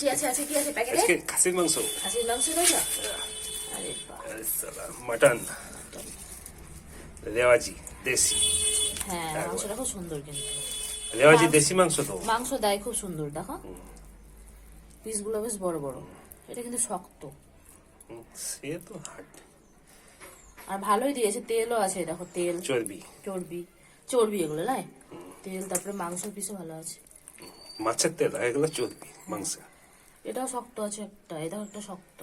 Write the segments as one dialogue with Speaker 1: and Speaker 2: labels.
Speaker 1: কি আছে আছে কি আছে প্যাকেটে
Speaker 2: খাসির মাংস।
Speaker 1: খাসির মাংস রয়েছে আরে বাবা।
Speaker 2: মটন রেওয়াজি দেশি।
Speaker 1: হ্যাঁ মাংসটা খুব সুন্দর কিন্তু।
Speaker 2: রেওয়াজি দেশি মাংস তো।
Speaker 1: মাংস দেয় খুব সুন্দর দেখো। পিসগুলো বেশ বড় বড়। এটা কিন্তু শক্ত।
Speaker 2: সে তো হাট।
Speaker 1: আর ভালোই দিয়েছে তেলও আছে দেখো তেল।
Speaker 2: চর্বি।
Speaker 1: চর্বি। চর্বি এগুলো তেল তারপরে মাংসের পিসও ভালো আছে।
Speaker 2: মাছের তেল এগুলো চর্বি মাংস
Speaker 1: এটাও শক্ত আছে একটা এটাও একটা শক্ত।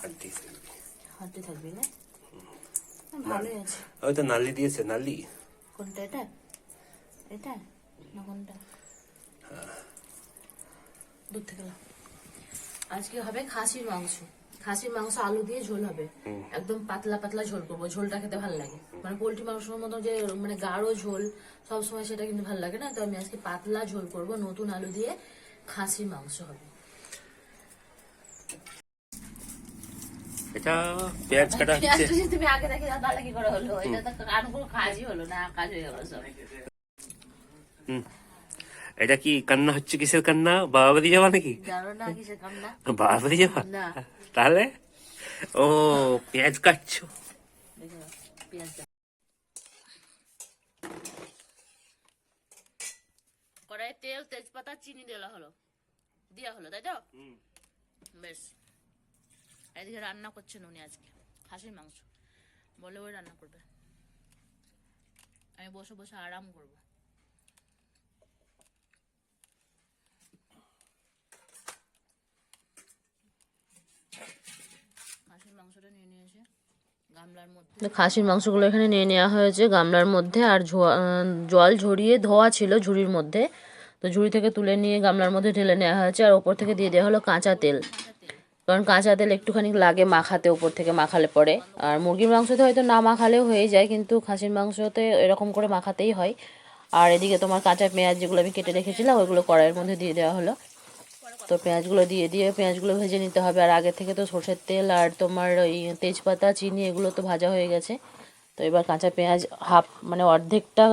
Speaker 2: হাড্ডি
Speaker 1: হাতে থাকবি না? ভালোই আছে।
Speaker 2: ওই তো নালি দিয়েছে নালি।
Speaker 1: কোনটা এটা? এটা? না কোনটা? দূর থেকে আজকে হবে খাসির মাংস। খাসির মাংস আলু দিয়ে ঝোল হবে। একদম পাতলা পাতলা ঝোল করব। ঝোলটা খেতে ভালো লাগে। মানে পোলট্রি মাংসের মতো যে মানে গাঢ় ঝোল সবসময় সেটা কিন্তু ভালো লাগে না। তো আমি আজকে পাতলা ঝোল করব নতুন আলু দিয়ে। খাসির মাংস হবে।
Speaker 2: এটা পেঁয়াজ কাটা হচ্ছে।
Speaker 1: তুমি আগে দেখে তাহলে কি করে হলো? এটা তো কানগুলো কাজই হলো না কাজ হয়ে গেল সব।
Speaker 2: এটা কি কান্না হচ্ছে কিসের কান্না? বাবা বাড়ি যাওয়া নাকি? বাবা বাড়ি যাওয়া তাহলে? ও পেঁয়াজ কাটছো।
Speaker 1: দেখো পেঁয়াজটা কড়াইয়ে তেল তেজপাতা চিনি দেওয়া হলো। দেওয়া হলো তাই তো? বেশ। এদিকে রান্না করছেন উনি আজকে খাসির মাংস। বলে ওই রান্না করবে। আমি বসে বসে আরাম করব। খাসির মাংসটা নিয়ে নিয়েছে গামলার মধ্যে। খাসির মাংসগুলো এখানে নিয়ে নেওয়া হয়েছে গামলার মধ্যে আর জল ঝরিয়ে ধোয়া ছিল ঝুড়ির মধ্যে। তো ঝুড়ি থেকে তুলে নিয়ে গামলার মধ্যে ঢেলে নেওয়া হয়েছে আর ওপর থেকে দিয়ে দেওয়া হলো কাঁচা তেল। কারণ কাঁচা তেল একটুখানি লাগে মাখাতে, ওপর থেকে মাখালে পরে। আর মুরগির মাংসতে হয়তো না মাখালেও হয়ে যায়, কিন্তু খাসির মাংসতে এরকম করে মাখাতেই হয়। আর এদিকে তোমার কাঁচা পেঁয়াজ যেগুলো আমি কেটে রেখেছিলাম ওইগুলো কড়াইয়ের মধ্যে দিয়ে দেওয়া হলো। তো পেঁয়াজগুলো দিয়ে দিয়ে পেঁয়াজগুলো ভেজে নিতে হবে। আর আগে থেকে তো সর্ষের তেল আর তোমার ওই তেজপাতা, চিনি এগুলো তো ভাজা হয়ে গেছে। তো এবার কাঁচা পেঁয়াজ হাফ মানে অর্ধেকটা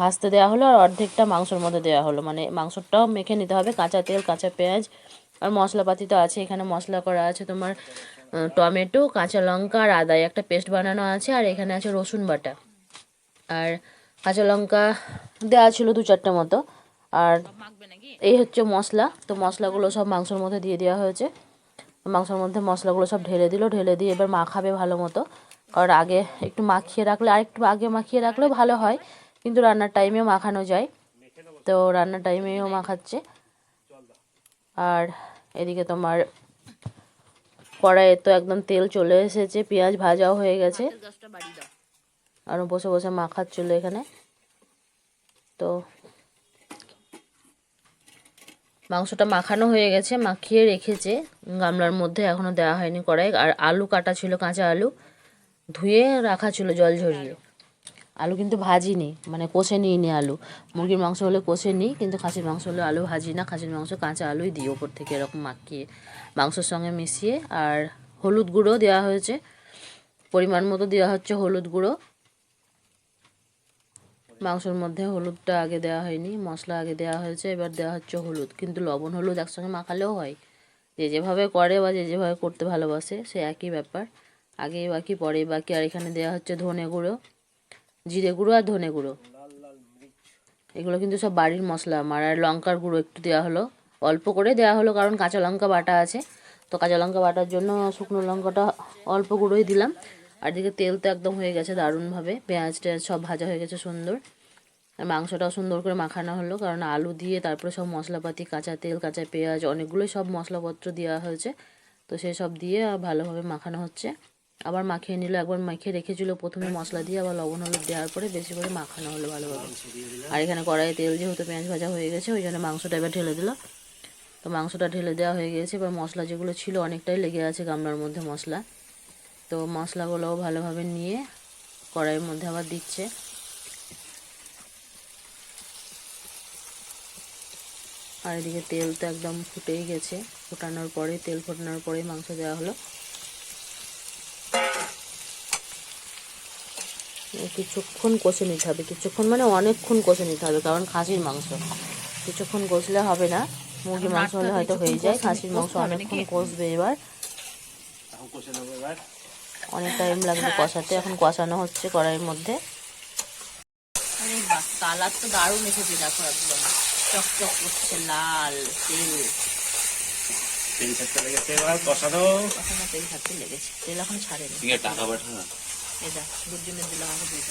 Speaker 1: ভাজতে দেওয়া হলো আর অর্ধেকটা মাংসর মধ্যে দেওয়া হলো। মানে মাংসটাও মেখে নিতে হবে কাঁচা তেল কাঁচা পেঁয়াজ আর মশলাপাতি তো আছে এখানে মশলা করা আছে তোমার টমেটো কাঁচা লঙ্কা আর আদা একটা পেস্ট বানানো আছে আর এখানে আছে রসুন বাটা। আর কাঁচা লঙ্কা দেওয়া ছিল দু চারটে মতো। আর এই হচ্ছে মশলা। তো মশলাগুলো সব মাংসর মধ্যে দিয়ে দেওয়া হয়েছে। মাংসর মধ্যে মশলাগুলো সব ঢেলে দিল ঢেলে দিয়ে এবার মাখাবে ভালো মতো। কারণ আগে একটু মাখিয়ে রাখলে আর একটু আগে মাখিয়ে রাখলেও ভালো হয়, কিন্তু রান্নার টাইমেও মাখানো যায়। তো রান্নার টাইমেও মাখাচ্ছে। আর এদিকে তোমার কড়াইয়ে তো একদম তেল চলে এসেছে, পেঁয়াজ ভাজাও হয়ে গেছে। আর বসে বসে মাখাচ্ছিল এখানে। তো মাংসটা মাখানো হয়ে গেছে, মাখিয়ে রেখেছে। গামলার মধ্যে এখনও দেওয়া হয়নি কড়াই। আর আলু কাটা ছিল, কাঁচা আলু। ধুয়ে রাখা ছিল জল ঝরিয়ে। আলু কিন্তু ভাজিনি মানে কষে নিইনি আলু। মুরগির মাংস হলে কষে নিই, কিন্তু খাসির মাংস হলে আলু ভাজি না। খাসির মাংস কাঁচা আলুই দিই, ওপর থেকে এরকম মাখিয়ে, মাংসের সঙ্গে মিশিয়ে। আর হলুদ গুঁড়ো দেওয়া হয়েছে, পরিমাণ মতো দেওয়া হচ্ছে হলুদ গুঁড়ো। মাংসের মধ্যে হলুদটা আগে দেওয়া হয়নি, মশলা আগে দেওয়া হয়েছে, এবার দেওয়া হচ্ছে হলুদ। কিন্তু লবণ হলুদ একসঙ্গে মাখালেও হয়। যে যেভাবে করে বা যে যেভাবে করতে ভালোবাসে, সে একই ব্যাপার। আগে বাকি, পরে বাকি। আর এখানে দেওয়া হচ্ছে ধনে গুঁড়ো, জিরে গুঁড়ো আর ধনে গুঁড়ো। এগুলো কিন্তু সব বাড়ির মশলা। আমার আর লঙ্কার গুঁড়ো একটু দেওয়া হলো। অল্প করে দেওয়া হলো, কারণ কাঁচা লঙ্কা বাটা আছে। তো কাঁচা লঙ্কা বাটার জন্য শুকনো লঙ্কাটা অল্প গুঁড়োই দিলাম। আর দিকে তেল তো একদম হয়ে গেছে দারুণভাবে। পেঁয়াজ টেয়াজ সব ভাজা হয়ে গেছে সুন্দর। আর মাংসটাও সুন্দর করে মাখানো হলো, কারণ আলু দিয়ে তারপরে সব মশলাপাতি, কাঁচা তেল, কাঁচা পেঁয়াজ, অনেকগুলোই সব মশলাপত্র দেওয়া হয়েছে। তো সেই সব দিয়ে ভালোভাবে মাখানো হচ্ছে। আবার মাখিয়ে নিল, একবার মাখিয়ে রেখেছিল। প্রথমে মশলা দিয়ে আবার লবণ, হলুদ দেওয়ার পরে বেশি করে মাখানো হলো ভালোভাবে। আর এখানে কড়াইয়ে তেল যেহেতু পেঁয়াজ ভাজা হয়ে গেছে, ওই জন্য মাংসটা এবার ঢেলে দিল। তো মাংসটা ঢেলে দেওয়া হয়ে গেছে, এবার মশলা যেগুলো ছিল অনেকটাই লেগে আছে গামলার মধ্যে মশলা। তো মশলাগুলোও ভালোভাবে নিয়ে কড়াইয়ের মধ্যে আবার দিচ্ছে। আর এদিকে তেল তো একদম ফুটেই গেছে, ফোটানোর পরে, তেল ফোটানোর পরেই মাংস দেওয়া হলো। কিছুক্ষণ কষে নিতে হবে। কিছুক্ষণ মানে অনেকক্ষণ কষে নিতে হবে কারণ খাসির মাংস। কিছুক্ষণ কষলে হবে না।
Speaker 3: মুরগির মাংস হলে হয়তো হয়ে যায় খাসির মাংস অনেকক্ষণ কষবে এবার। অনেক টাইম লাগবে কষাতে এখন কষানো হচ্ছে কড়াইয়ের মধ্যে। কালার তো দারুণ এসেছে দেখো একদম। চকচক করছে লাল তেল।
Speaker 2: তেল ছাড়তে লেগেছে এবার কষানো।
Speaker 3: তেল থাকতে লেগেছে তেল এখন ছাড়েনি।
Speaker 4: টাকা পাঠা
Speaker 3: এটা দুর্জনের দিলাম দিয়ে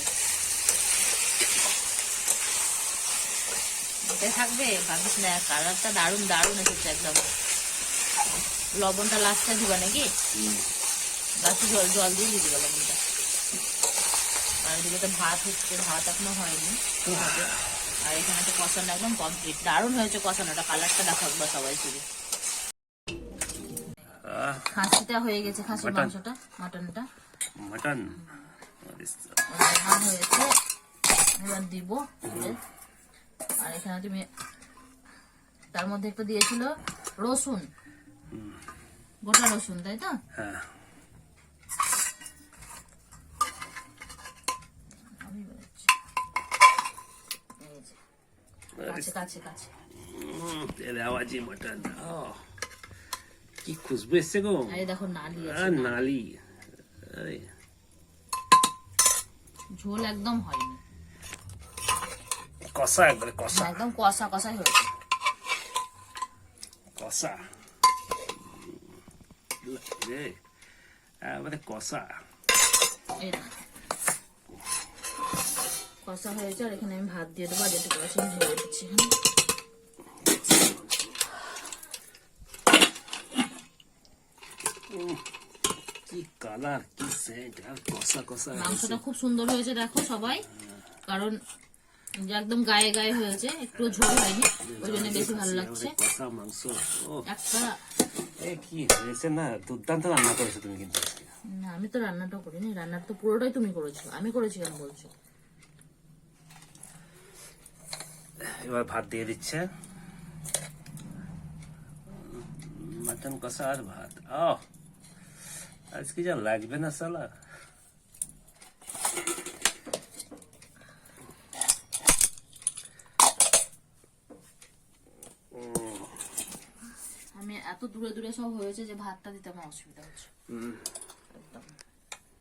Speaker 3: থাকবে? ভাবিস না কালারটা দারুণ দারুণ এসেছে একদম। লবণটা লাস্টে দিবা নাকি? লাস্টে জল জল দিয়ে দিয়ে দিবা লবণটা। আর এদিকে তো ভাত হচ্ছে ভাত এখনও হয়নি হবে? আর এখানে তো কষানো একদম কমপ্লিট দারুণ হয়েছে কষানোটা কালারটা দেখো একবার সবাই শুধু খাসিটা হয়ে গেছে খাসির
Speaker 2: Mutton.
Speaker 3: মাংসটা মাটনটা
Speaker 2: মাটন
Speaker 3: রান্না হয়েছে এবার দিব। আর এখানে তুমি তার মধ্যে একটু দিয়েছিল রসুন গোটা রসুন তাই তো
Speaker 2: কি খুশবু এসছে গো
Speaker 3: দেখো নালি
Speaker 2: নালি
Speaker 3: ঝোল একদম হয়নি।
Speaker 2: কষা একবারে কষা।
Speaker 3: একদম কষা কষাই হয়েছে।
Speaker 2: কষা। রে একবারে কষা।
Speaker 3: কষা হয়েছে আর এখানে আমি ভাত দিয়ে দেবো আর একটু কষা ঢেলে দিচ্ছি হ্যাঁ।
Speaker 2: কি কালার কি সেন্ট আর কষা কষা
Speaker 3: মাংসটা খুব সুন্দর হয়েছে দেখো সবাই। কারণ যে একদম গায়ে গায়ে হয়েছে একটু ঝোল হয়নি ওই জন্য বেশি ভালো লাগছে।
Speaker 2: কষা মাংস ও।
Speaker 3: একটা
Speaker 2: এ কি হয়েছে না দুর্দান্ত রান্না করেছ তুমি কিন্তু
Speaker 3: না আমি তো রান্নাটা করিনি রান্নাটা তো পুরোটাই তুমি করেছ আমি করেছি কেন বলছো?
Speaker 2: এবার ভাত দিয়ে দিচ্ছে। মাটন কষা আর ভাত। আহ! আজকে যা লাগবে না সালা।
Speaker 3: আমি এত দূরে দূরে সব হয়েছে যে ভাতটা দিতে আমার অসুবিধা হচ্ছে। একদম।